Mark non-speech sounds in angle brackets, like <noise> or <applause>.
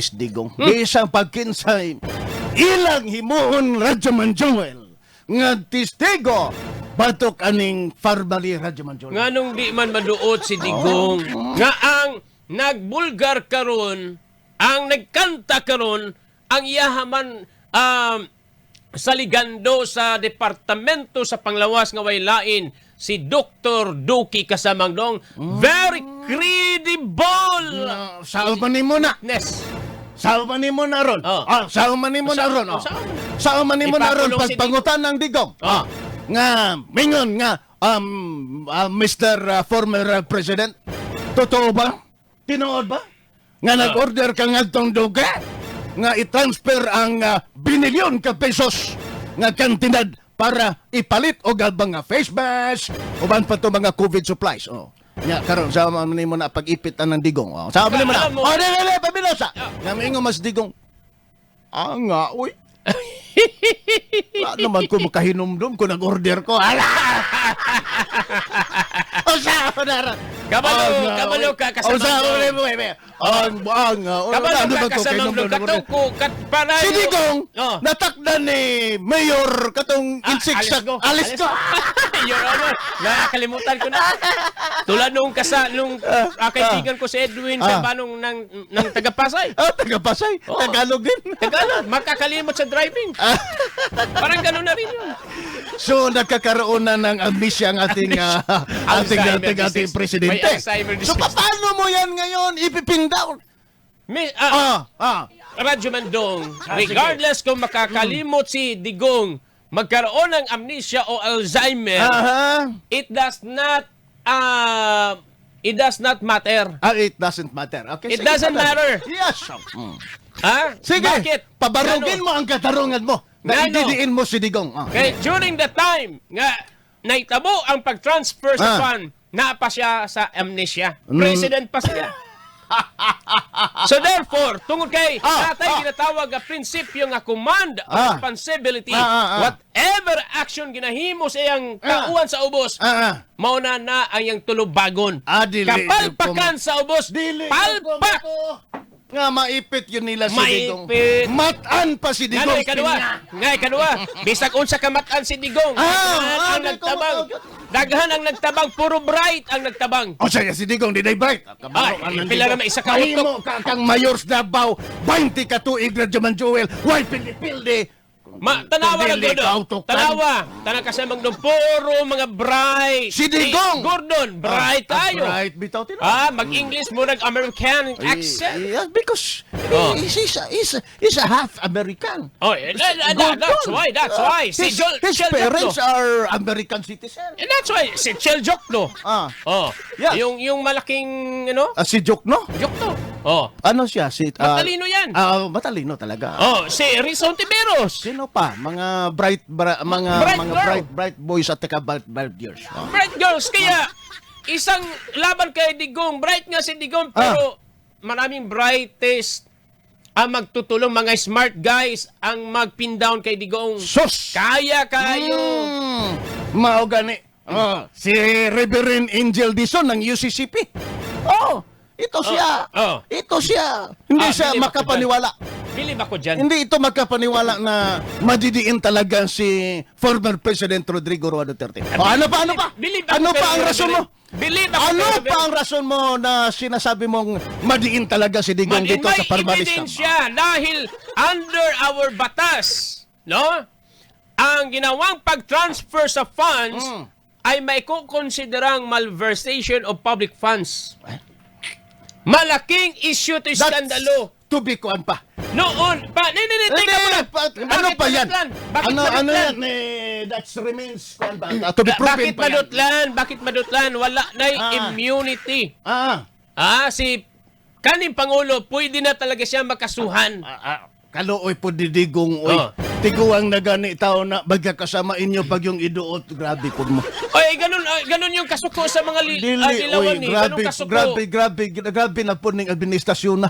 isdigong. Bisang pagkinsay ilang himuon Radyo Manjoel nga testigo batok aning Farmali Radyo Manjoel. Nganong di man maduot si Digong nga ang nagbulgar karon, ang nagkanta karon, ang iyahaman um, sa ligando sa departamento sa panglawas nga way lain si Dr. Duki kasamang dong very credible Uh, sa man mo na. Nes. Sa man mo na ron. Oh. Ah, sa man mo na Sa- ron. oh, Oh. sa- Sa man mo na ron pagpangutan ng digong. Oh. Ah. Nga mingon nga um ah, Mr. uh, former uh, President. Totoo ba? Tinuod ba? Nga nag-order ka ngadtong duga nga i-transfer ang uh, binilyon ka pesos nga kantinad para ipalit og nga face mask uban pa to mga COVID supplies. Oh. Nya karon sa man mo na pag-ipit ng digong. Oh. Sa man mo na. Oh, dili, dili, pabilosa. Nga mingon mas digong. Ah nga, uy. <laughs> Wala naman ko makahinumdum ko nag-order ko. Ala! <laughs> o sa ako na Kabalo, kabalo ka, kasama O sa mo. na mo, eh. Ang buang nga. o, Kabalo ba ka na order? katong ko kat para Oh. natakdan ni Mayor katong Ah, insik alis ko. Alis ko. <laughs> Your Honor, nakakalimutan ko na. Tulad nung kasa, nung ah, kaibigan ko si Edwin sa Ah. banong ng, ng taga-Pasay. Ah, taga-Pasay. Oo. Tagalog din. Tagalog, makakalimot sa driving. Parang gano'n na rin yun. So nagkakaroon na ng amnesia ang ating <laughs> uh, Alzheimer ating, ating presidente. So paano mo yan ngayon ipipin down? May, ah, Ah, ah. Radyo Mandong, regardless kung makakalimot si Digong, magkaroon ng amnesia o Alzheimer, Aha. it does not uh, it does not matter. Ah, it doesn't matter. Okay, It sige, doesn't matter. Yes. Mm. Ha? Sige, Bakit? pabarugin Ano? mo ang katarungan mo. Na ididiin mo si Digong. Ah. Okay, during the time nga naitabo ang pag-transfer sa Ah. fund, napa siya sa amnesia. Mm. President pa siya. <laughs> so therefore, tungod kay Ah, natay ah. ginatawag nga prinsipyo nga command Ah. responsibility, Ah, ah, ah. whatever action ginahimo sa iyang Ah. sa ubos, Ah, ah. mauna na ang iyang tulobagon. Ah, dili. Kapalpakan sa ubos, Dili. palpak! Nga maipit yun nila si Digong. Maipit. Matan pa si Nga Digong. ikaduwa, nga ikaduwa, bisag unsa kamatan si Digong. Ah, Daghan ah, ang nagtabang. Daghan ang nagtabang, puro bright ang nagtabang. O siya si Digong, di na bright. Ay, pila naman, isa ka Mahimo ka kang mayors Davao, 20 ka tuig na Jaman Joel, why pildi-pildi? Ma, tanawa Dili ka Gordon. autokan. Tanawa. Tanang kasi mang puro mga bright. Si Digong. Eh, Gordon, bright Ah, tayo. Bright, bitaw tino. Ah, mag-English mo nag-American accent. Yeah, because Oh. he's, he's, a, he's, a, he's a half American. Oh, eh, that- that- that- that's why, that's Uh, why. Si his, Joel- his parents Jokno. are American citizens. And that's why, si Chel Jokno. Ah. Oh, Yes. yung, yung malaking, ano, Ah, si Jokno? Jokno. Oh, Ano siya? Si, ah, Matalino yan. Ah, matalino talaga. oh, si Rizon Tiberos. Sino pa? Mga bright, bra- mga Bright mga girl. bright, bright boys at taka bright, bright girls. Ah. Bright girls, kaya isang laban kay Digong. Bright nga si Digong, Ah. pero maraming brightest ang magtutulong, mga smart guys ang mag-pin down kay Digong. Sus! Kaya kayo. Mm, mao gani. Ah, si Reverend Angel Dison ng UCCP. Oh, ito siya. oh. Ito siya. Hindi Ah, siya ako makapaniwala. Believe ako dyan. Hindi ito makapaniwala na madidiin talaga si former President Rodrigo Roa Duterte. O, ano pa, ano pa? Believe ako, Ano pero pa ang rason mo? Believe ako. Ano pero pa ang rason mo na sinasabi mong madiin talaga si Digong dito may sa Parmalistam? ebidensya dahil under our batas, no? Ang ginawang pag-transfer sa funds Mm. ay may kukonsiderang malversation of public funds. Malaking issue to That's skandalo. To be kuan pa. Noon, pa, hindi, hindi, teka muna. pa- ano pa yan? madutlan? Bakit ano, ano madutlan? yan? Eh, that remains kuan ba? Ah, to be Ba- proven bakit pa yan. madutlan? Bakit madutlan? Wala na Ah. immunity. Ah, Ah, si kaning Pangulo, pwede na talaga siya makasuhan. ah, ah, kaluoy po didigong oy. Oh. Tiguang na gani tao na bagya kasama inyo pag yung iduot. Grabe po mo. Ay, ganun, ay, ganun yung kasuko sa mga li, Dili, ah, dilawan oy, ni. grabe, Ganun kasuko. grabe, grabe, grabe na po ng administrasyon na.